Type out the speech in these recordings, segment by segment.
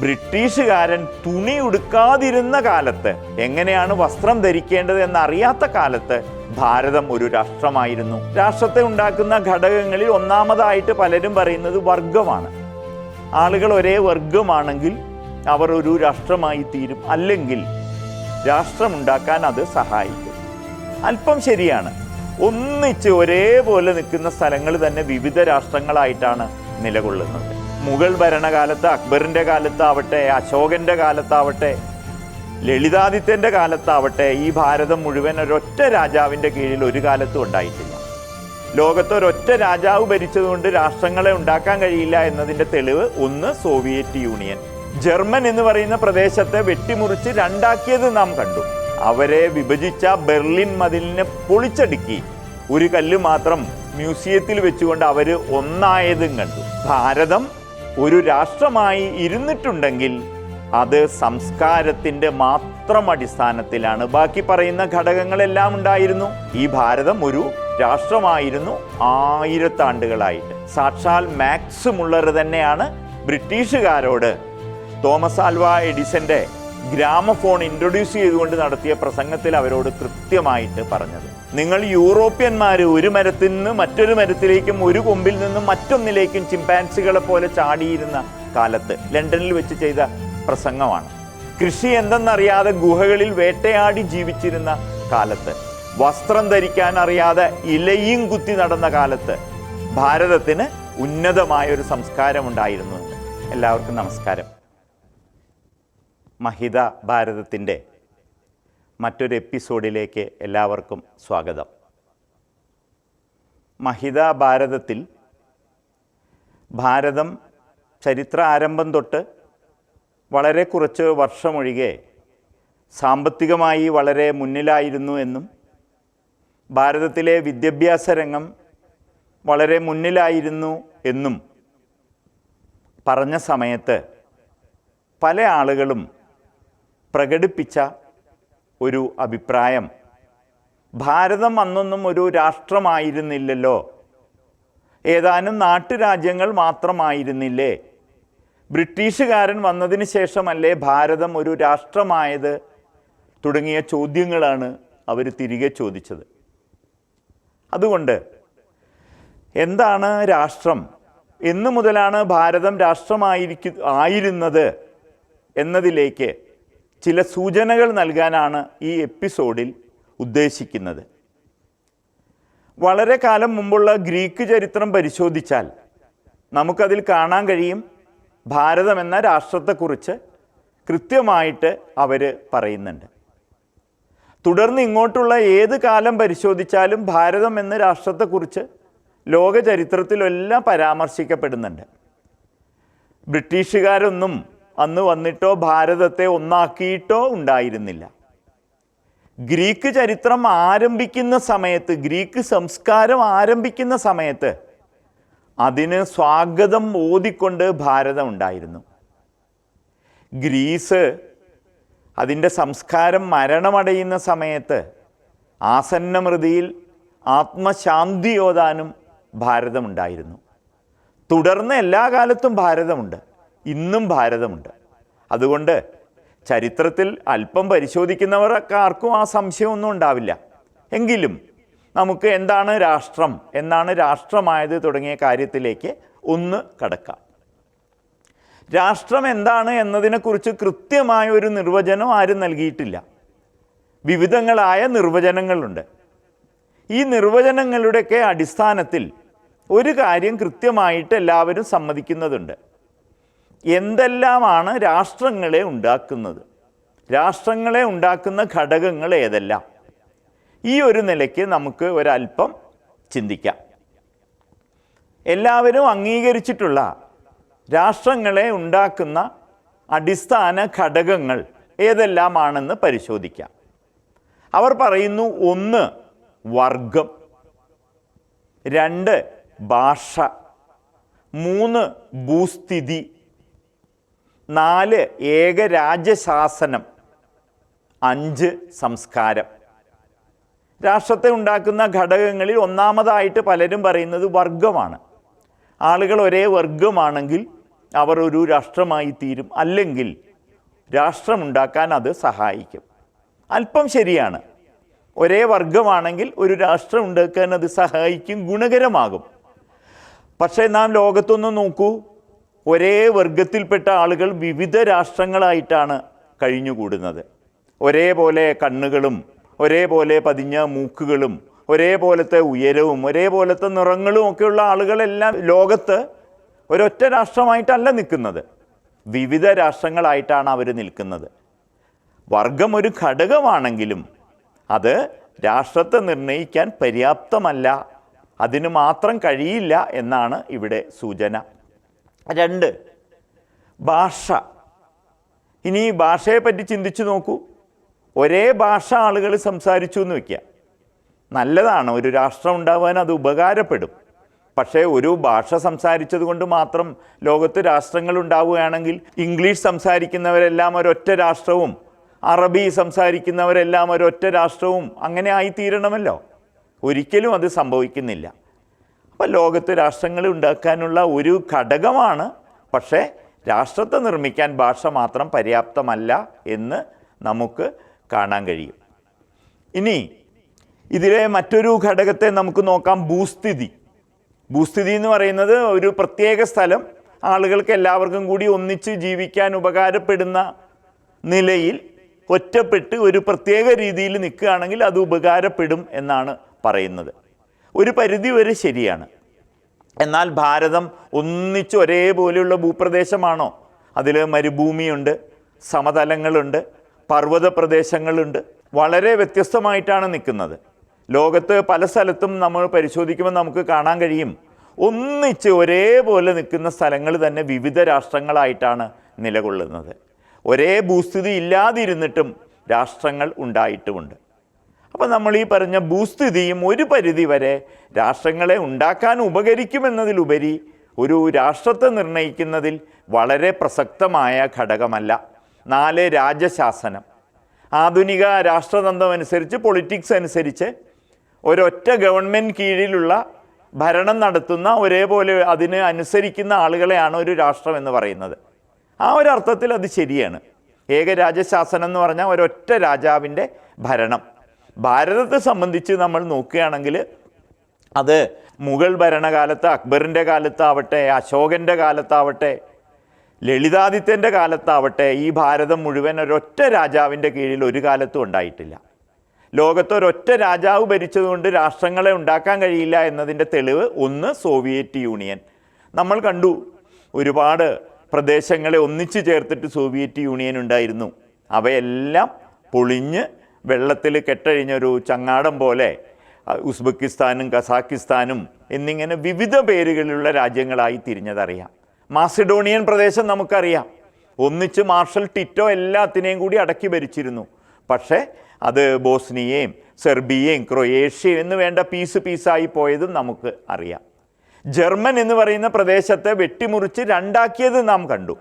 ബ്രിട്ടീഷുകാരൻ തുണി ഉടുക്കാതിരുന്ന കാലത്ത് എങ്ങനെയാണ് വസ്ത്രം ധരിക്കേണ്ടത് എന്നറിയാത്ത കാലത്ത് ഭാരതം ഒരു രാഷ്ട്രമായിരുന്നു. രാഷ്ട്രത്തെ ഉണ്ടാക്കുന്ന ഘടകങ്ങളിൽ ഒന്നാമതായിട്ട് പലരും പറയുന്നത് വർഗമാണ് ആളുകൾ ഒരേ വർഗമാണെങ്കിൽ അവർ ഒരു രാഷ്ട്രമായി തീരും. അല്ലെങ്കിൽ രാഷ്ട്രമുണ്ടാക്കാൻ അത് സഹായിക്കും. അല്പം ശരിയാണ്. ഒന്നിച്ച് ഒരേപോലെ നിൽക്കുന്ന സ്ഥലങ്ങൾ തന്നെ വിവിധ രാഷ്ട്രങ്ങളായിട്ടാണ് നിലകൊള്ളുന്നത്. മുഗൾ ഭരണകാലത്ത് അക്ബറിന്റെ കാലത്താവട്ടെ അശോകന്റെ കാലത്താവട്ടെ ലളിതാദിത്യന്റെ കാലത്താവട്ടെ ഈ ഭാരതം മുഴുവൻ ഒരൊറ്റ രാജാവിന്റെ കീഴിൽ ഒരു കാലത്തും ഉണ്ടായിട്ടില്ല. ലോകത്ത് ഒരൊറ്റ രാജാവ് ഭരിച്ചതുകൊണ്ട് രാഷ്ട്രങ്ങളെ ഉണ്ടാക്കാൻ കഴിയില്ല എന്നതിന്റെ തെളിവ് ഒന്ന് സോവിയറ്റ് യൂണിയൻ. ജർമ്മൻ എന്ന് പറയുന്ന പ്രദേശത്തെ വെട്ടിമുറിച്ച് രണ്ടാക്കിയത് നാം കണ്ടു. അവരെ വിഭജിച്ച ബെർലിൻ മതിലിനെ പൊളിച്ചടുക്കി. ഒരു കല്ല് മാത്രം മ്യൂസിയത്തിൽ വെച്ചുകൊണ്ട് അവർ ഒന്നായതും കണ്ടു. ഭാരതം ഒരു രാഷ്ട്രമായി ഇരുന്നിട്ടുണ്ടെങ്കിൽ അത് സംസ്കാരത്തിന്റെ മാത്രം അടിസ്ഥാനത്തിലാണ്. ബാക്കി പറയുന്ന ഘടകങ്ങളെല്ലാം ഉണ്ടായിരുന്നു. ഈ ഭാരതം ഒരു രാഷ്ട്രമായിരുന്നു ആയിരത്താണ്ടുകളായിട്ട് സാക്ഷാൽ മാക്സ് മുള്ളർ തന്നെയാണ് ബ്രിട്ടീഷുകാരോട് തോമസ് ആൽവ എഡിസന്റെ ഗ്രാമഫോൺ ഇൻട്രൊഡ്യൂസ് ചെയ്തുകൊണ്ട് നടത്തിയ പ്രസംഗത്തിൽ അവരോട് കൃത്യമായിട്ട് പറഞ്ഞത്. നിങ്ങൾ യൂറോപ്യന്മാർ ഒരു മരത്തിൽ നിന്ന് മറ്റൊരു മരത്തിലേക്കും ഒരു കൊമ്പിൽ നിന്നും മറ്റൊന്നിലേക്കും ചിമ്പാൻസികളെ പോലെ ചാടിയിരുന്ന കാലത്ത് ലണ്ടനിൽ വെച്ച് ചെയ്ത പ്രസംഗമാണ്. കൃഷി എന്തെന്നറിയാതെ ഗുഹകളിൽ വേട്ടയാടി ജീവിച്ചിരുന്ന കാലത്ത് വസ്ത്രം ധരിക്കാൻ അറിയാതെ ഇലയും കുത്തി നടന്ന കാലത്ത് ഭാരതത്തിന് ഉന്നതമായ ഒരു സംസ്കാരം ഉണ്ടായിരുന്നു എല്ലാവർക്കും നമസ്കാരം. മഹിത ഭാരതത്തിന്റെ മറ്റൊരു എപ്പിസോഡിലേക്ക് എല്ലാവർക്കും സ്വാഗതം. മഹിത ഭാരതത്തിൽ ഭാരതം ചരിത്ര ആരംഭം തൊട്ട് വളരെ കുറച്ച് വർഷമൊഴികെ സാമ്പത്തികമായി വളരെ മുന്നിലായിരുന്നു എന്നും ഭാരതത്തിലെ വിദ്യാഭ്യാസ രംഗം വളരെ മുന്നിലായിരുന്നു എന്നും പറഞ്ഞ സമയത്ത് പല ആളുകളും പ്രകടിപ്പിച്ച ഒരു അഭിപ്രായം. ഭാരതം അന്നൊന്നും ഒരു രാഷ്ട്രമായിരുന്നില്ലല്ലോ. ഏതാനും നാട്ടുരാജ്യങ്ങൾ മാത്രമായിരുന്നില്ലേ. ബ്രിട്ടീഷുകാരൻ വന്നതിന് ശേഷമല്ലേ ഭാരതം ഒരു രാഷ്ട്രമായത്? തുടങ്ങിയ ചോദ്യങ്ങളാണ് അവർ തിരികെ ചോദിച്ചത്. അതുകൊണ്ട് എന്താണ് രാഷ്ട്രം? എന്നു മുതലാണ് ഭാരതം രാഷ്ട്രമായിരിക്കു ആയിരുന്നത് എന്നതിലേക്ക് ചില സൂചനകൾ നൽകാനാണ് ഈ എപ്പിസോഡിൽ ഉദ്ദേശിക്കുന്നത്. വളരെ കാലം മുമ്പുള്ള ഗ്രീക്ക് ചരിത്രം പരിശോധിച്ചാൽ നമുക്കതിൽ കാണാൻ കഴിയും ഭാരതം എന്ന രാഷ്ട്രത്തെക്കുറിച്ച് കൃത്യമായിട്ട് അവർ പറയുന്നുണ്ട്. തുടർന്ന് ഇങ്ങോട്ടുള്ള ഏത് കാലം പരിശോധിച്ചാലും ഭാരതം എന്ന രാഷ്ട്രത്തെക്കുറിച്ച് ലോക ചരിത്രത്തിലെല്ലാം പരാമർശിക്കപ്പെടുന്നുണ്ട്. ബ്രിട്ടീഷുകാരൊന്നും അന്ന് വന്നിട്ടോ ഭാരതത്തെ ഒന്നാക്കിയിട്ടോ ഉണ്ടായിരുന്നില്ല. ഗ്രീക്ക് ചരിത്രം ആരംഭിക്കുന്ന സമയത്ത് ഗ്രീക്ക് സംസ്കാരം ആരംഭിക്കുന്ന സമയത്ത് അതിന് സ്വാഗതം ഓതിക്കൊണ്ട് ഭാരതം ഉണ്ടായിരുന്നു. ഗ്രീസ് അതിന്റെ സംസ്കാരം മരണമടയുന്ന സമയത്ത് ആസന്നമൃതിയിൽ ആത്മശാന്തി ഓതാനും ഭാരതമുണ്ടായിരുന്നു തുടർന്ന് എല്ലാ കാലത്തും ഭാരതമുണ്ട്. ഇന്നും ഭാരതമുണ്ട്. അതുകൊണ്ട് ചരിത്രത്തിൽ അല്പം പരിശോധിക്കുന്നവരൊക്കെ ആർക്കും ആ സംശയമൊന്നും ഉണ്ടാവില്ല. എങ്കിലും നമുക്ക് എന്താണ് രാഷ്ട്രം എന്നാണ് രാഷ്ട്രമായത് തുടങ്ങിയ കാര്യത്തിലേക്ക് ഒന്ന് കടക്കാം. രാഷ്ട്രം എന്താണ് എന്നതിനെക്കുറിച്ച് കൃത്യമായ ഒരു നിർവചനം ആരും നൽകിയിട്ടില്ല. വിവിധങ്ങളായ നിർവചനങ്ങളുണ്ട്. ഈ നിർവചനങ്ങളുടെയൊക്കെ അടിസ്ഥാനത്തിൽ ഒരു കാര്യം കൃത്യമായിട്ട് എല്ലാവരും സമ്മതിക്കുന്നതുണ്ട്. എന്തെല്ലാമാണ് രാഷ്ട്രങ്ങളെ ഉണ്ടാക്കുന്നത്? രാഷ്ട്രങ്ങളെ ഉണ്ടാക്കുന്ന ഘടകങ്ങൾ ഏതെല്ലാം? ഈ ഒരു നിലയ്ക്ക് നമുക്ക് ഒരല്പം ചിന്തിക്കാം. എല്ലാവരും അംഗീകരിച്ചിട്ടുള്ള രാഷ്ട്രങ്ങളെ ഉണ്ടാക്കുന്ന അടിസ്ഥാന ഘടകങ്ങൾ ഏതെല്ലാമാണെന്ന് പരിശോധിക്കാം. അവർ പറയുന്നു ഒന്ന് വർഗം. രണ്ട് ഭാഷ. മൂന്ന് ഭൂസ്ഥിതി. നാല് ഏകരാജ്യശാസനം അഞ്ച് സംസ്കാരം. രാഷ്ട്രത്തെ ഉണ്ടാക്കുന്ന ഘടകങ്ങളിൽ ഒന്നാമതായിട്ട് പലരും പറയുന്നത് വർഗമാണ്. ആളുകൾ ഒരേ വർഗമാണെങ്കിൽ അവർ ഒരു രാഷ്ട്രമായി തീരും അല്ലെങ്കിൽ രാഷ്ട്രമുണ്ടാക്കാൻ അത് സഹായിക്കും. അല്പം ശരിയാണ്. ഒരേ വർഗമാണെങ്കിൽ ഒരു രാഷ്ട്രം ഉണ്ടാക്കാൻ അത് സഹായിക്കും ഗുണകരമാകും. പക്ഷേ നാം ലോകത്തൊന്ന് നോക്കൂ. ഒരേ വർഗത്തിൽപ്പെട്ട ആളുകൾ വിവിധ രാഷ്ട്രങ്ങളായിട്ടാണ് കഴിഞ്ഞുകൂടുന്നത്. ഒരേപോലെ കണ്ണുകളും ഒരേപോലെ പതിഞ്ഞ മൂക്കുകളും ഒരേപോലത്തെ ഉയരവും ഒരേപോലത്തെ നിറങ്ങളും ഒക്കെയുള്ള ആളുകളെല്ലാം ലോകത്ത് ഒരൊറ്റ രാഷ്ട്രമായിട്ടല്ല നിൽക്കുന്നത്. വിവിധ രാഷ്ട്രങ്ങളായിട്ടാണ് അവർ നിൽക്കുന്നത്. വർഗം ഒരു ഘടകമാണെങ്കിലും അത് രാഷ്ട്രത്തെ നിർണയിക്കാൻ പര്യാപ്തമല്ല. അതിന് മാത്രം കഴിയില്ല എന്നാണ് ഇവിടെ സൂചന. രണ്ട്. ഭാഷ. ഇനി ഈ ഭാഷയെ പറ്റി ചിന്തിച്ചു നോക്കൂ. ഒരേ ഭാഷ ആളുകൾ സംസാരിച്ചു എന്ന് വയ്ക്കുക നല്ലതാണ് ഒരു രാഷ്ട്രം ഉണ്ടാവാൻ അത് ഉപകാരപ്പെടും. പക്ഷേ ഒരു ഭാഷ സംസാരിച്ചത് കൊണ്ട് മാത്രം ലോകത്ത് രാഷ്ട്രങ്ങൾ ഉണ്ടാവുകയാണെങ്കിൽ ഇംഗ്ലീഷ് സംസാരിക്കുന്നവരെല്ലാം ഒരൊറ്റ രാഷ്ട്രവും അറബി സംസാരിക്കുന്നവരെല്ലാം ഒരൊറ്റ രാഷ്ട്രവും അങ്ങനെ ആയിത്തീരണമല്ലോ. ഒരിക്കലും അത് സംഭവിക്കുന്നില്ല. അപ്പോൾ ലോകത്ത് രാഷ്ട്രങ്ങൾ ഉണ്ടാക്കാനുള്ള ഒരു ഘടകമാണ്. പക്ഷേ രാഷ്ട്രത്തെ നിർമ്മിക്കാൻ ഭാഷ മാത്രം പര്യാപ്തമല്ല എന്ന് നമുക്ക് കാണാൻ കഴിയും. ഇനി ഇതിലെ മറ്റൊരു ഘടകത്തെ നമുക്ക് നോക്കാം ഭൂസ്ഥിതി. ഭൂസ്ഥിതി എന്ന് പറയുന്നത് ഒരു പ്രത്യേക സ്ഥലം. ആളുകൾക്ക് എല്ലാവർക്കും കൂടി ഒന്നിച്ച് ജീവിക്കാൻ ഉപകാരപ്പെടുന്ന നിലയിൽ ഒറ്റപ്പെട്ട് ഒരു പ്രത്യേക രീതിയിൽ നിൽക്കുകയാണെങ്കിൽ അത് ഉപകാരപ്പെടും എന്നാണ് പറയുന്നത്. ഒരു പരിധി വരെ ശരിയാണ്. എന്നാൽ ഭാരതം ഒന്നിച്ച് ഒരേപോലെയുള്ള ഭൂപ്രദേശമാണോ? അതിൽ മരുഭൂമിയുണ്ട് സമതലങ്ങളുണ്ട് പർവത പ്രദേശങ്ങളുണ്ട് വളരെ വ്യത്യസ്തമായിട്ടാണ് നിൽക്കുന്നത്. ലോകത്ത് പല സ്ഥലത്തും നമ്മൾ പരിശോധിക്കുമ്പോൾ നമുക്ക് കാണാൻ കഴിയും. ഒന്നിച്ച് ഒരേപോലെ നിൽക്കുന്ന സ്ഥലങ്ങൾ തന്നെ വിവിധ രാഷ്ട്രങ്ങളായിട്ടാണ് നിലകൊള്ളുന്നത്. ഒരേ ഭൂസ്ഥിതി ഇല്ലാതിരുന്നിട്ടും രാഷ്ട്രങ്ങൾ ഉണ്ടായിട്ടുമുണ്ട്. അപ്പോൾ നമ്മൾ ഈ പറഞ്ഞ ഭൂസ്ഥിതിയും ഒരു പരിധി വരെ രാഷ്ട്രങ്ങളെ ഉണ്ടാക്കാൻ ഉപകരിക്കുമെന്നതിലുപരി ഒരു രാഷ്ട്രത്തെ നിർണയിക്കുന്നതിൽ വളരെ പ്രസക്തമായ ഘടകമല്ല. നാല് രാജശാസനം. ആധുനിക രാഷ്ട്രതന്ത്രം അനുസരിച്ച് പൊളിറ്റിക്സ് അനുസരിച്ച് ഒരൊറ്റ ഗവൺമെന്റ് കീഴിലുള്ള ഭരണം നടത്തുന്ന ഒരേപോലെ അതിന് അനുസരിക്കുന്ന ആളുകളെയാണ് ഒരു രാഷ്ട്രം എന്ന് പറയുന്നത്. ആ ഒരു അർത്ഥത്തിൽ അത് ശരിയാണ്. ഏകരാജശാസനം എന്ന് പറഞ്ഞാൽ ഒരൊറ്റ രാജാവിന്റെ ഭരണം. ഭാരതത്തെ സംബന്ധിച്ച് നമ്മൾ നോക്കുകയാണെങ്കിൽ അത് മുഗൾ ഭരണകാലത്ത് അക്ബറിന്റെ കാലത്താവട്ടെ അശോകന്റെ കാലത്താവട്ടെ ലളിതാദിത്യന്റെ കാലത്താവട്ടെ ഈ ഭാരതം മുഴുവൻ ഒരൊറ്റ രാജാവിന്റെ കീഴിൽ ഒരു കാലത്തും ഉണ്ടായിട്ടില്ല. ലോകത്ത് ഒരൊറ്റ രാജാവ് ഭരിച്ചതുകൊണ്ട് രാഷ്ട്രങ്ങളെ ഉണ്ടാക്കാൻ കഴിയില്ല എന്നതിന്റെ തെളിവ് ഒന്ന് സോവിയറ്റ് യൂണിയൻ. നമ്മൾ കണ്ടു ഒരുപാട് പ്രദേശങ്ങളെ ഒന്നിച്ചു ചേർത്തിട്ട് സോവിയറ്റ് യൂണിയൻ ഉണ്ടായിരുന്നു. അവയെല്ലാം പൊളിഞ്ഞ് വെള്ളത്തിൽ കെട്ടഴിഞ്ഞൊരു ചങ്ങാടം പോലെ ഉസ്ബക്കിസ്ഥാനും കസാക്കിസ്ഥാനും എന്നിങ്ങനെ വിവിധ പേരുകളിലുള്ള രാജ്യങ്ങളായി തിരിഞ്ഞതറിയാം. മാസിഡോണിയൻ പ്രദേശം നമുക്കറിയാം. ഒന്നിച്ച് മാർഷൽ ടിറ്റോ എല്ലാത്തിനെയും കൂടി അടക്കി ഭരിച്ചിരുന്നു. പക്ഷേ അത് ബോസ്നിയയും സെർബിയയും ക്രൊയേഷ്യയും എന്ന് വേണ്ട പീസ് പീസായി പോയതും നമുക്ക് അറിയാം. ജർമ്മൻ എന്ന് പറയുന്ന പ്രദേശത്തെ വെട്ടിമുറിച്ച് രണ്ടാക്കിയത് നാം കണ്ടു.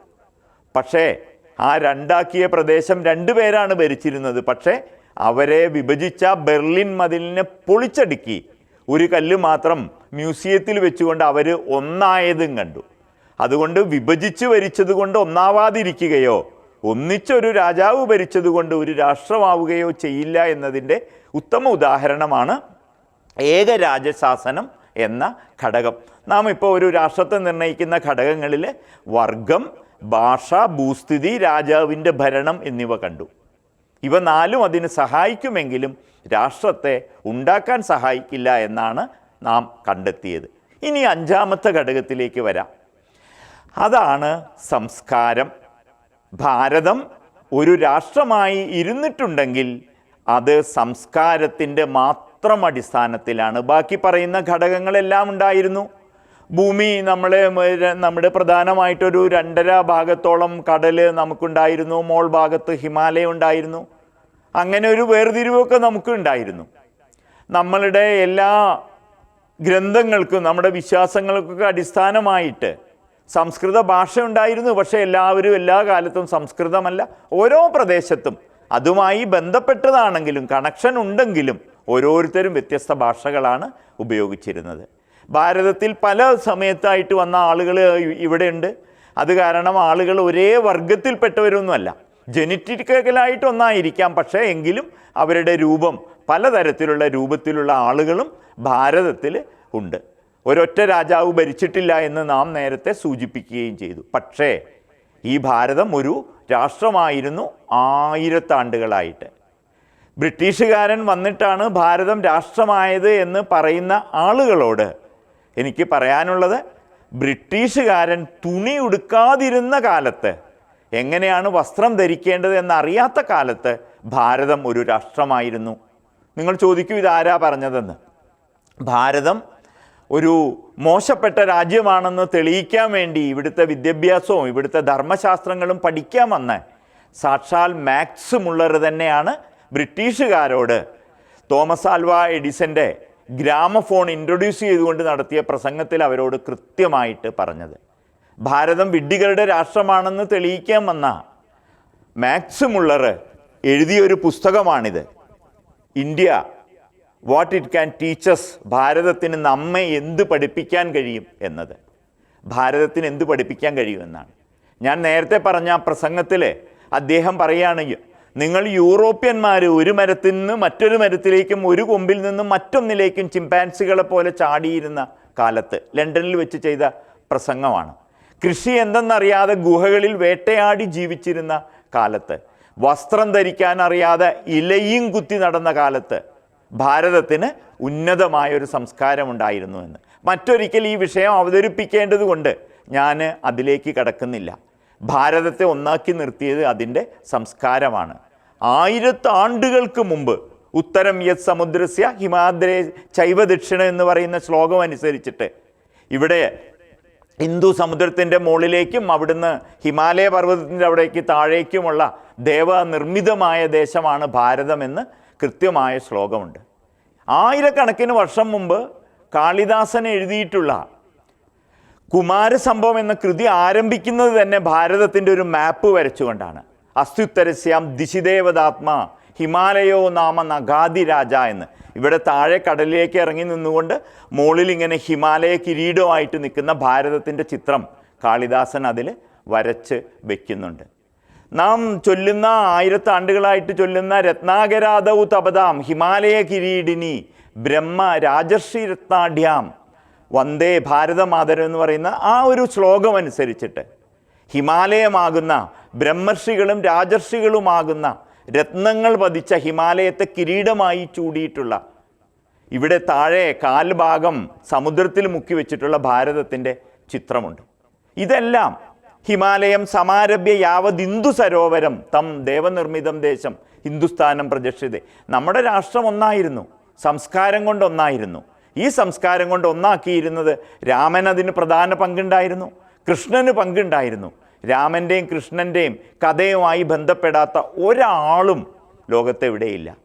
പക്ഷേ ആ രണ്ടാക്കിയ പ്രദേശം രണ്ടുപേരാണ് ഭരിച്ചിരുന്നത്. പക്ഷേ അവരെ വിഭജിച്ച ബെർലിൻ മതിലിനെ പൊളിച്ചടുക്കി. ഒരു കല്ല് മാത്രം മ്യൂസിയത്തിൽ വെച്ചുകൊണ്ട് അവർ ഒന്നായതും കണ്ടു. അതുകൊണ്ട് വിഭജിച്ച് ഭരിച്ചത് കൊണ്ട് ഒന്നാവാതിരിക്കുകയോ ഒന്നിച്ചൊരു രാജാവ് ഭരിച്ചത് കൊണ്ട് ഒരു രാഷ്ട്രമാവുകയോ ചെയ്യില്ല എന്നതിന്റെ ഉത്തമ ഉദാഹരണമാണ് ഏകരാജശാസനം എന്ന ഘടകം. നാം ഇപ്പോൾ ഒരു രാഷ്ട്രത്തെ നിർണയിക്കുന്ന ഘടകങ്ങളിൽ വർഗം ഭാഷ ഭൂസ്ഥിതി രാജാവിന്റെ ഭരണം എന്നിവ കണ്ടു. ഇവ നാലും അതിന് സഹായിക്കുമെങ്കിലും രാഷ്ട്രത്തെ ഉണ്ടാക്കാൻ സഹായിക്കില്ല എന്നാണ് നാം കണ്ടെത്തിയത്. ഇനി അഞ്ചാമത്തെ ഘടകത്തിലേക്ക് വരാം. അതാണ് സംസ്കാരം. ഭാരതം ഒരു രാഷ്ട്രമായി ഇരുന്നിട്ടുണ്ടെങ്കിൽ അത് സംസ്കാരത്തിന്റെ മാത്രം അടിസ്ഥാനത്തിലാണ്. ബാക്കി പറയുന്ന ഘടകങ്ങളെല്ലാം ഉണ്ടായിരുന്നു. ഭൂമി നമ്മൾ നമ്മുടെ പ്രധാനമായിട്ടൊരു രണ്ടര ഭാഗത്തോളം കടൽ നമുക്കുണ്ടായിരുന്നു. മോൾ ഭാഗത്ത് ഹിമാലയം ഉണ്ടായിരുന്നു. അങ്ങനെ ഒരു വേർതിരിവൊക്കെ നമുക്ക് ഉണ്ടായിരുന്നു. നമ്മളുടെ എല്ലാ ഗ്രന്ഥങ്ങൾക്കും നമ്മുടെ വിശ്വാസങ്ങൾക്കൊക്കെ അടിസ്ഥാനമായിട്ട് സംസ്കൃത ഭാഷ ഉണ്ടായിരുന്നു. പക്ഷേ എല്ലാവരും എല്ലാ കാലത്തും സംസ്കൃതമല്ല. ഓരോ പ്രദേശത്തും അതുമായി ബന്ധപ്പെട്ടതാണെങ്കിലും കണക്ഷൻ ഉണ്ടെങ്കിലും ഓരോരുത്തരും വ്യത്യസ്ത ഭാഷകളാണ് ഉപയോഗിച്ചിരുന്നത്. ഭാരതത്തിൽ പല സമയത്തായിട്ട് വന്ന ആളുകൾ ഇവിടെയുണ്ട്. അത് കാരണം ആളുകൾ ഒരേ വർഗത്തിൽപ്പെട്ടവരൊന്നുമല്ല. ജനറ്റിക്കലായിട്ട് ഒന്നായിരിക്കാം. പക്ഷേ എങ്കിലും അവരുടെ രൂപം പലതരത്തിലുള്ള രൂപത്തിലുള്ള ആളുകളും ഭാരതത്തിൽ ഉണ്ട്. ഒരൊറ്റ രാജാവ് ഭരിച്ചിട്ടില്ല എന്ന് നാം നേരത്തെ സൂചിപ്പിക്കുകയും ചെയ്തു. പക്ഷേ ഈ ഭാരതം ഒരു രാഷ്ട്രമായിരുന്നു ആയിരത്താണ്ടുകളായിട്ട്. ബ്രിട്ടീഷുകാരൻ വന്നിട്ടാണ് ഭാരതം രാഷ്ട്രമായത് എന്ന് പറയുന്ന ആളുകളോട് എനിക്ക് പറയാനുള്ളത് ബ്രിട്ടീഷുകാരൻ തുണി ഉടുക്കാതിരുന്ന കാലത്ത് എങ്ങനെയാണ് വസ്ത്രം ധരിക്കേണ്ടത് എന്നറിയാത്ത കാലത്ത് ഭാരതം ഒരു രാഷ്ട്രമായിരുന്നു. നിങ്ങൾ ചോദിക്കൂ ഇതാരാ പറഞ്ഞതെന്ന്. ഭാരതം ഒരു മോശപ്പെട്ട രാജ്യമാണെന്ന് തെളിയിക്കാൻ വേണ്ടി ഇവിടുത്തെ വിദ്യാഭ്യാസവും ഇവിടുത്തെ ധർമ്മശാസ്ത്രങ്ങളും പഠിക്കാൻ വന്ന സാക്ഷാൽ മാക്സ് മുള്ളർ തന്നെയാണ് ബ്രിട്ടീഷുകാരോട് തോമസ് ആൽവ എഡിസന്റെ ഗ്രാമഫോൺ ഇൻട്രൊഡ്യൂസ് ചെയ്തുകൊണ്ട് നടത്തിയ പ്രസംഗത്തിൽ അവരോട് കൃത്യമായിട്ട് പറഞ്ഞത്. ഭാരതം വിഡ്ഢികളുടെ രാഷ്ട്രമാണെന്ന് തെളിയിക്കാൻ വന്ന മാക്സ് മുള്ളർ എഴുതിയൊരു പുസ്തകമാണിത്. India what it can teachers ഭാരതത്തിന് നമ്മെ എന്ത് പഠിപ്പിക്കാൻ കഴിയും എന്നത്. ഭാരതത്തിന് എന്ത് പഠിപ്പിക്കാൻ കഴിയും എന്നാണ്. ഞാൻ നേരത്തെ പറഞ്ഞ പ്രസംഗത്തിൽ അദ്ദേഹം പറയുകയാണ് നിങ്ങൾ യൂറോപ്യന്മാർ ഒരു മരത്തിൽ നിന്ന് മറ്റൊരു മരത്തിലേക്കും ഒരു കൊമ്പിൽ നിന്നും മറ്റൊന്നിലേക്കും ചിമ്പാൻസികളെ പോലെ ചാടിയിരുന്ന കാലത്ത് ലണ്ടനിൽ വെച്ച് ചെയ്ത പ്രസംഗമാണ്. കൃഷി എന്തെന്നറിയാതെ ഗുഹകളിൽ വേട്ടയാടി ജീവിച്ചിരുന്ന കാലത്ത് വസ്ത്രം ധരിക്കാൻ അറിയാതെ ഇലയും കുത്തി നടന്ന കാലത്ത് ഭാരതത്തിന് ഉന്നതമായ ഒരു സംസ്കാരമുണ്ടായിരുന്നു എന്ന്. മറ്റൊരിക്കൽ ഈ വിഷയം അവതരിപ്പിക്കേണ്ടത് കൊണ്ട് ഞാൻ അതിലേക്ക് കടക്കുന്നില്ല. ഭാരതത്തെ ഒന്നാക്കി നിർത്തിയത് അതിന്റെ സംസ്കാരമാണ്. ആയിരത്താണ്ടുകൾക്ക് മുമ്പ് ഉത്തരം യത് സമുദ്രസ്യ ഹിമാദ്രേ ചൈവ ദക്ഷിണ എന്ന് പറയുന്ന ശ്ലോകം അനുസരിച്ചിട്ട് ഇവിടെ ഹിന്ദു സമുദ്രത്തിന്റെ മുകളിലേക്കും അവിടുന്ന് ഹിമാലയ പർവതത്തിന്റെ അവിടേക്ക് താഴേക്കുമുള്ള ദേവനിർമ്മിതമായ ദേശമാണ് ഭാരതമെന്ന് കൃത്യമായ ശ്ലോകമുണ്ട്. ആയിരക്കണക്കിന് വർഷം മുമ്പ് കാളിദാസൻ എഴുതിയിട്ടുള്ള കുമാരസംഭവം എന്ന കൃതി ആരംഭിക്കുന്നത് തന്നെ ഭാരതത്തിന്റെ ഒരു മാപ്പ് വരച്ചുകൊണ്ടാണ്. അസ്തുത്തരസ്യാം ദിശിദേവതാത്മ ഹിമാലയോ നാമ നഗാതി രാജ എന്ന്. ഇവിടെ താഴെ കടലിലേക്ക് ഇറങ്ങി നിന്നുകൊണ്ട് മുകളിൽ ഇങ്ങനെ ഹിമാലയ കിരീടമായിട്ട് നിൽക്കുന്ന ഭാരതത്തിന്റെ ചിത്രം കാളിദാസൻ അതിൽ വരച്ച് വയ്ക്കുന്നുണ്ട് നാം ചൊല്ലുന്ന ആയിരത്താണ്ടുകളായിട്ട് ചൊല്ലുന്ന രത്നാകരാധൗ തപതാം ഹിമാലയ കിരീടിനി ബ്രഹ്മ രാജർഷി രത്നാഢ്യാം വന്ദേ ഭാരതമാതരം എന്ന് പറയുന്ന ആ ഒരു ശ്ലോകം അനുസരിച്ചിട്ട് ഹിമാലയമാകുന്ന ബ്രഹ്മർഷികളും രാജർഷികളുമാകുന്ന രത്നങ്ങൾ പതിച്ച ഹിമാലയത്തെ കിരീടമായി ചൂടിയിട്ടുള്ള ഇവിടെ താഴെ കാൽഭാഗം സമുദ്രത്തിൽ മുക്കി വെച്ചിട്ടുള്ള ഭാരതത്തിന്റെ ചിത്രമുണ്ട്. ഇതെല്ലാം ഹിമാലയം സമാരഭ്യ യാവത് ഹിന്ദു സരോവരം തം ദേവനിർമ്മിതം ദേശം ഹിന്ദുസ്ഥാനം പ്രജക്ഷിത നമ്മുടെ രാഷ്ട്രം ഒന്നായിരുന്നു സംസ്കാരം കൊണ്ടൊന്നായിരുന്നു ഈ സംസ്കാരം കൊണ്ട് ഒന്നാക്കിയിരുന്നത് രാമൻ അതിന് പ്രധാന പങ്കുണ്ടായിരുന്നു കൃഷ്ണന് പങ്കുണ്ടായിരുന്നു. രാമന്റെയും കൃഷ്ണന്റെയും കഥയുമായി ബന്ധപ്പെടാത്ത ഒരാളും ലോകത്തെവിടെയില്ല.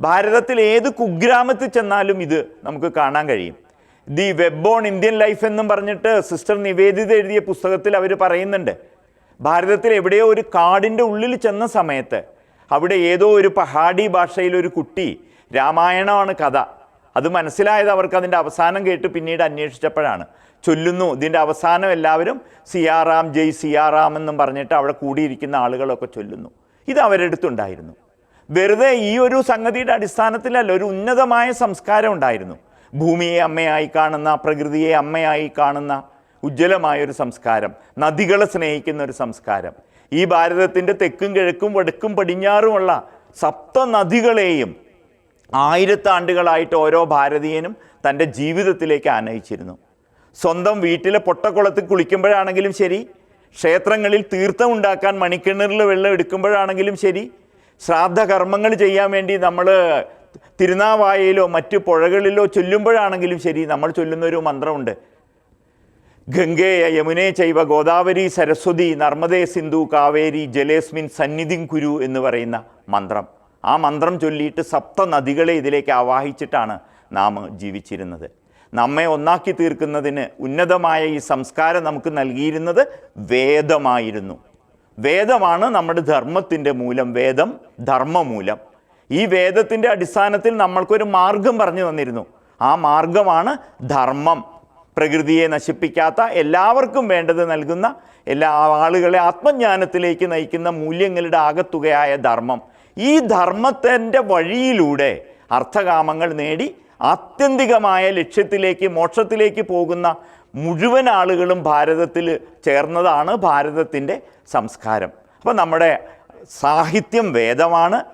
ഭാരതത്തിൽ ഏത് കുഗ്രാമത്തിൽ ചെന്നാലും ഇത് നമുക്ക് കാണാൻ കഴിയും. The web on Indian life എന്നും പറഞ്ഞിട്ട് സിസ്റ്റർ നിവേദിത എഴുതിയ പുസ്തകത്തിൽ അവർ പറയുന്നുണ്ട്. ഭാരതത്തിൽ എവിടെയോ ഒരു കാടിന്റെ ഉള്ളിൽ ചെന്ന സമയത്ത് അവിടെ ഏതോ ഒരു പഹാഡി ഭാഷയിൽ ഒരു കുട്ടി രാമായണമാണ് കഥ. അത് മനസ്സിലായത് അവർക്ക് അതിന്റെ അവസാനം കേട്ട് പിന്നീട് അന്വേഷിച്ചപ്പോഴാണ്. ചൊല്ലുന്നു. ഇതിന്റെ അവസാനം എല്ലാവരും സിയാറാം ജയ് സിയാറാം എന്നും പറഞ്ഞിട്ട് അവിടെ കൂടിയിരിക്കുന്ന ആളുകളൊക്കെ ചൊല്ലുന്നു. ഇത് അവരുടെ അടുത്തുണ്ടായിരുന്നു വെറുതെ ഈ ഒരു സംഗതിയുടെ അടിസ്ഥാനത്തിലല്ല ഒരു ഉന്നതമായ സംസ്കാരം ഉണ്ടായിരുന്നു. ഭൂമിയെ അമ്മയായി കാണുന്ന പ്രകൃതിയെ അമ്മയായി കാണുന്ന ഉജ്ജ്വലമായൊരു സംസ്കാരം നദികളെ സ്നേഹിക്കുന്ന ഒരു സംസ്കാരം ഈ ഭാരതത്തിന്റെ തെക്കും കിഴക്കും വടക്കും പടിഞ്ഞാറുമുള്ള സപ്ത നദികളെയും ആയിരത്താണ്ടുകളായിട്ട് ഓരോ ഭാരതീയനും തന്റെ ജീവിതത്തിലേക്ക് ആനയിച്ചിരുന്നു. സ്വന്തം വീട്ടിലെ പൊട്ടക്കുളത്തിൽ കുളിക്കുമ്പോഴാണെങ്കിലും ശരി. ക്ഷേത്രങ്ങളിൽ തീർത്ഥം ഉണ്ടാക്കാൻ മണിക്കിണറിൽ വെള്ളം എടുക്കുമ്പോഴാണെങ്കിലും ശരി. ശ്രാദ്ധ കർമ്മങ്ങൾ ചെയ്യാൻ വേണ്ടി നമ്മൾ തിരുനാവായയിലോ മറ്റു പുഴകളിലോ ചൊല്ലുമ്പോഴാണെങ്കിലും ശരി നമ്മൾ ചൊല്ലുന്ന ഒരു മന്ത്രമുണ്ട്. ഗംഗേ യമുനേ ചൈവ ഗോദാവരി സരസ്വതി നർമ്മദേ സിന്ധു കാവേരി ജലേസ്മിൻ സന്നിധിം കുരു എന്ന് പറയുന്ന മന്ത്രം. ആ മന്ത്രം ചൊല്ലിയിട്ട് സപ്ത നദികളെ ഇതിലേക്ക് ആവാഹിച്ചിട്ടാണ് നാം ജീവിച്ചിരുന്നത്. നമ്മെ ഒന്നാക്കി തീർക്കുന്നതിന് ഉന്നതമായ ഈ സംസ്കാരം നമുക്ക് നൽകിയിരുന്നത് വേദമായിരുന്നു. വേദമാണ് നമ്മുടെ ധർമ്മത്തിന്റെ മൂലം വേദം ധർമ്മമൂലം. ഈ വേദത്തിന്റെ അടിസ്ഥാനത്തിൽ നമ്മൾക്കൊരു മാർഗം പറഞ്ഞു തന്നിരുന്നു. ആ മാർഗമാണ് ധർമ്മം. പ്രകൃതിയെ നശിപ്പിക്കാത്ത എല്ലാവർക്കും വേണ്ടത് നൽകുന്ന എല്ലാ ആളുകളെ ആത്മജ്ഞാനത്തിലേക്ക് നയിക്കുന്ന മൂല്യങ്ങളുടെ ആകത്തുകയായ ധർമ്മം. ഈ ധർമ്മത്തിന്റെ വഴിയിലൂടെ അർത്ഥകാമങ്ങൾ നേടി ആത്യന്തികമായ ലക്ഷ്യത്തിലേക്ക് മോക്ഷത്തിലേക്ക് പോകുന്ന മുഴുവൻ ആളുകളും ഭാരതത്തിൽ ചേർന്നതാണ് ഭാരതത്തിന്റെ സംസ്കാരം. അപ്പോൾ നമ്മുടെ സാഹിത്യം വേദമാണ്.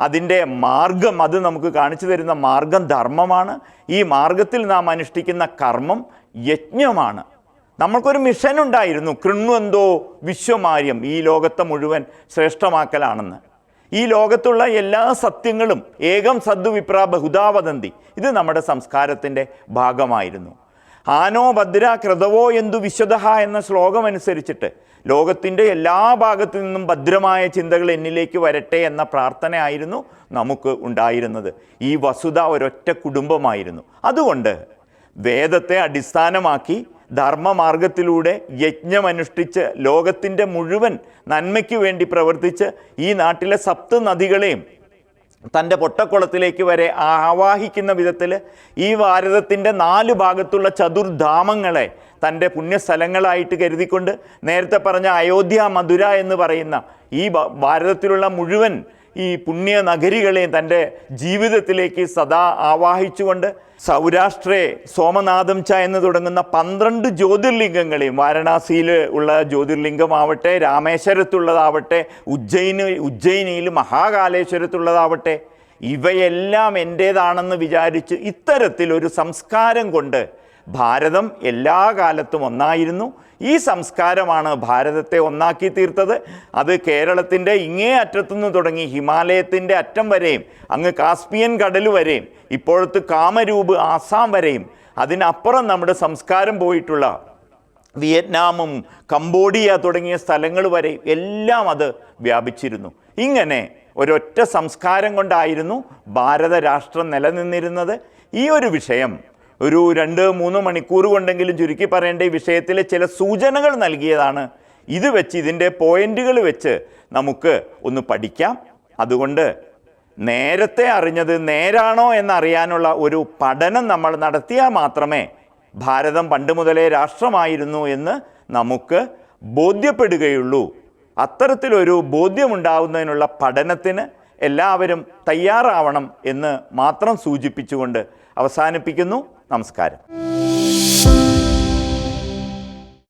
അതിന്റെ മാർഗം അത് നമുക്ക് കാണിച്ചു തരുന്ന മാർഗം ധർമ്മമാണ്. ഈ മാർഗത്തിൽ നാം അനുഷ്ഠിക്കുന്ന കർമ്മം യജ്ഞമാണ്. നമ്മൾക്കൊരു മിഷൻ ഉണ്ടായിരുന്നു. കൃണ്വന്തോ വിശ്വമാര്യം ഈ ലോകത്തെ മുഴുവൻ ശ്രേഷ്ഠമാക്കലാണെന്ന്. ഈ ലോകത്തുള്ള എല്ലാ സത്യങ്ങളും ഏകം സദ്വിപ്ര ബഹുദാവദന്തി ഇത് നമ്മുടെ സംസ്കാരത്തിന്റെ ഭാഗമായിരുന്നു. ആനോ ഭദ്ര കൃതവോ എന്തു വിശ്വതഹ എന്ന ശ്ലോകം അനുസരിച്ചിട്ട് ലോകത്തിന്റെ എല്ലാ ഭാഗത്തു നിന്നും ഭദ്രമായ ചിന്തകൾ എന്നിലേക്ക് വരട്ടെ എന്ന പ്രാർത്ഥനയായിരുന്നു നമുക്ക് ഉണ്ടായിരുന്നത്. ഈ വസുത ഒരൊറ്റ കുടുംബമായിരുന്നു. അതുകൊണ്ട് വേദത്തെ അടിസ്ഥാനമാക്കി ധർമ്മമാർഗത്തിലൂടെ യജ്ഞമനുഷ്ഠിച്ച് ലോകത്തിന്റെ മുഴുവൻ നന്മയ്ക്ക് വേണ്ടി പ്രവർത്തിച്ച് ഈ നാട്ടിലെ സപ്ത നദികളെയും തന്റെ പൊട്ടക്കുളത്തിലേക്ക് വരെ ആവാഹിക്കുന്ന വിധത്തിൽ ഈ ഭാരതത്തിന്റെ നാല് ഭാഗത്തുള്ള ചതുർധാമങ്ങളെ തന്റെ പുണ്യസ്ഥലങ്ങളായിട്ട് കരുതിക്കൊണ്ട് നേരത്തെ പറഞ്ഞ അയോധ്യ മധുര എന്ന് പറയുന്ന ഈ ഭാരതത്തിലുള്ള മുഴുവൻ ഈ പുണ്യ നഗരികളെ തന്റെ ജീവിതത്തിലേക്ക് സദാ ആവാഹിച്ചുകൊണ്ട് സൗരാഷ്ട്രേ സോമനാഥം ച എന്ന് തുടങ്ങുന്ന പന്ത്രണ്ട് ജ്യോതിർലിംഗങ്ങളെയും വാരണാസിയിൽ ഉള്ള ജ്യോതിർലിംഗമാവട്ടെ രാമേശ്വരത്തുള്ളതാവട്ടെ ഉജ്ജയിന് ഉജ്ജയിനിയിൽ മഹാകാലേശ്വരത്തുള്ളതാവട്ടെ ഇവയെല്ലാം എന്റേതാണെന്ന് വിചാരിച്ച് ഇത്തരത്തിലൊരു സംസ്കാരം കൊണ്ട് ഭാരതം എല്ലാ കാലത്തും ഒന്നായിരുന്നു. ഈ സംസ്കാരമാണ് ഭാരതത്തെ ഒന്നാക്കി തീർത്തത്. അത് കേരളത്തിന്റെ ഇങ്ങേ അറ്റത്തുനിന്ന് തുടങ്ങി ഹിമാലയത്തിന്റെ അറ്റം വരെയും അങ്ങ് കാസ്പിയൻ കടൽ വരെയും ഇപ്പോഴത്തെ കാമരൂപ് ആസാം വരെയും അതിനപ്പുറം നമ്മുടെ സംസ്കാരം പോയിട്ടുള്ള വിയറ്റ്നാമും കംബോഡിയ തുടങ്ങിയ സ്ഥലങ്ങൾ വരെ എല്ലാം അത് വ്യാപിച്ചിരുന്നു. ഇങ്ങനെ ഒരൊറ്റ സംസ്കാരം കൊണ്ടായിരുന്നു ഭാരത രാഷ്ട്രം നിലനിന്നിരുന്നത്. ഈ ഒരു വിഷയം ഒരു രണ്ട് മൂന്ന് മണിക്കൂർ കൊണ്ടെങ്കിലും ചുരുക്കി പറയേണ്ട ഈ വിഷയത്തിലെ ചില സൂചനകൾ നൽകിയതാണ്. ഇത് വെച്ച് ഇതിന്റെ പോയിന്റുകൾ വെച്ച് നമുക്ക് ഒന്ന് പഠിക്കാം. അതുകൊണ്ട് നേരത്തെ അറിഞ്ഞത് നേരാണോ എന്നറിയാനുള്ള ഒരു പഠനം നമ്മൾ നടത്തിയാൽ മാത്രമേ ഭാരതം പണ്ട് മുതലേ രാഷ്ട്രമായിരുന്നു എന്ന് നമുക്ക് ബോധ്യപ്പെടുകയുള്ളൂ. അത്തരത്തിലൊരു ബോധ്യമുണ്ടാവുന്നതിനുള്ള പഠനത്തിന് എല്ലാവരും തയ്യാറാവണം എന്ന് മാത്രം സൂചിപ്പിച്ചുകൊണ്ട് അവസാനിപ്പിക്കുന്നു. നമസ്കാരം.